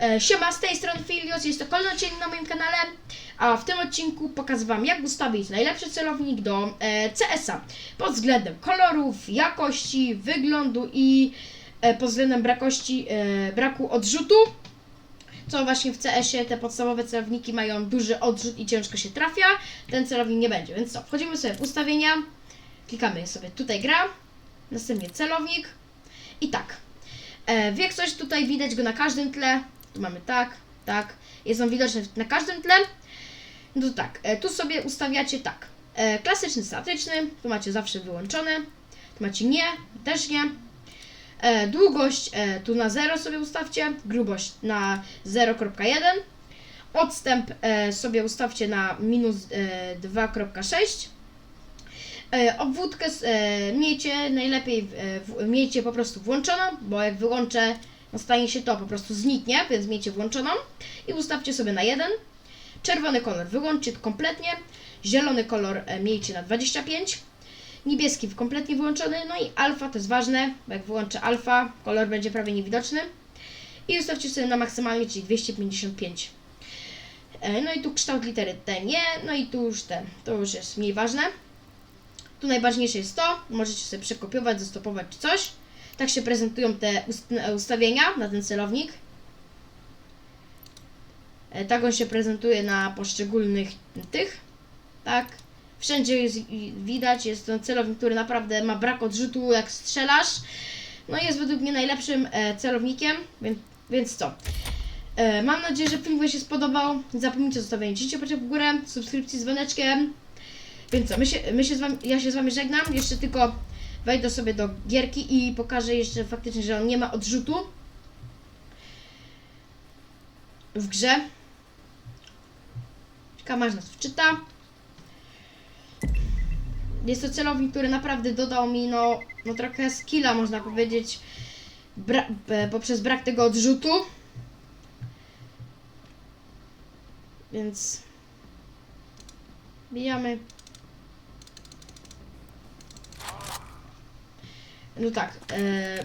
E, siema, z tej strony Filios, jest to kolejny odcinek na moim kanale, a w tym odcinku pokażę Wam jak ustawić najlepszy celownik do e, CS-a pod względem kolorów, jakości, wyglądu i e, pod względem brakości, braku odrzutu. Co właśnie w CS-ie te podstawowe celowniki mają duży odrzut i ciężko się trafia, ten celownik nie będzie, więc co, wchodzimy sobie w ustawienia, klikamy sobie tutaj gra, następnie celownik i tak. Jak coś tutaj widać go na każdym tle. Tu mamy tak, tak. Jest on widoczny na każdym tle. No to tak, e, tu sobie ustawiacie tak. E, klasyczny, statyczny, tu macie zawsze wyłączone. Tu macie nie, też nie. E, długość tu na 0 sobie ustawcie, grubość na 0.1. Odstęp sobie ustawcie na minus e, 2.6. E, obwódkę miejcie najlepiej, miejcie po prostu włączoną, bo jak wyłączę, stanie się to, po prostu zniknie, więc miejcie włączoną i ustawcie sobie na 1. Czerwony kolor wyłączcie kompletnie, zielony kolor e, miejcie na 25, niebieski kompletnie wyłączony, no i alfa to jest ważne, bo jak wyłączę alfa, kolor będzie prawie niewidoczny i ustawcie sobie na maksymalnie, czyli 255. E, No i tu kształt litery T nie, no i tu już te, to już jest mniej ważne. Tu najważniejsze jest to, możecie sobie przekopiować, zastopować czy coś. Tak się prezentują te ust- ustawienia na ten celownik. E, Tak on się prezentuje na poszczególnych tych. Tak. Wszędzie jest widać, jest to celownik, który naprawdę ma brak odrzutu jak strzelasz. No i jest według mnie najlepszym e, celownikiem, więc, więc co? E, mam nadzieję, że film Wam się spodobał. Zapomnijcie o zostawieniu łapeczek w górę, subskrypcji z dzwoneczkiem. Więc co, my się, my się z wami, ja się z wami żegnam. Jeszcze tylko wejdę sobie do gierki i pokażę jeszcze faktycznie, że on nie ma odrzutu w grze. Kamarz nas wczyta. Jest to celownik, który naprawdę dodał mi no, no trochę skilla, można powiedzieć, bra- e, poprzez brak tego odrzutu. Więc bijamy. No tak. E,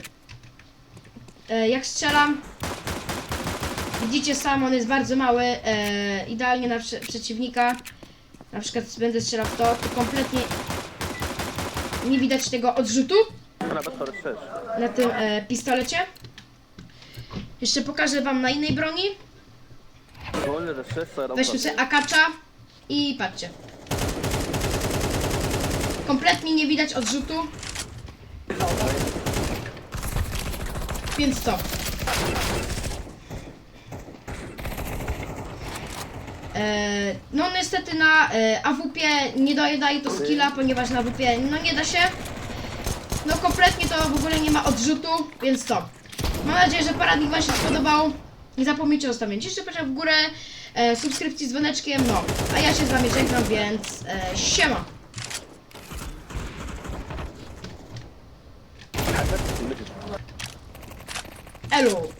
e, jak strzelam, widzicie sam, on jest bardzo mały, e, idealnie na prze przeciwnika. Na przykład będę strzelał w to, to kompletnie nie widać tego odrzutu na tym e, pistolecie. Jeszcze pokażę wam na innej broni. Weźmy sobie akacza i patrzcie. Kompletnie nie widać odrzutu. Więc co? E, no niestety na e, AWP nie daje, daje to skilla, ponieważ na AWP no nie da się. No kompletnie to w ogóle nie ma odrzutu, więc co? Mam nadzieję, że paradnik Wam się spodobał. Nie zapomnijcie o zostawieniu jeszcze łapeczek w górę, e, subskrypcji z dzwoneczkiem, no. A ja się z Wami żegnam, więc siema. Hello.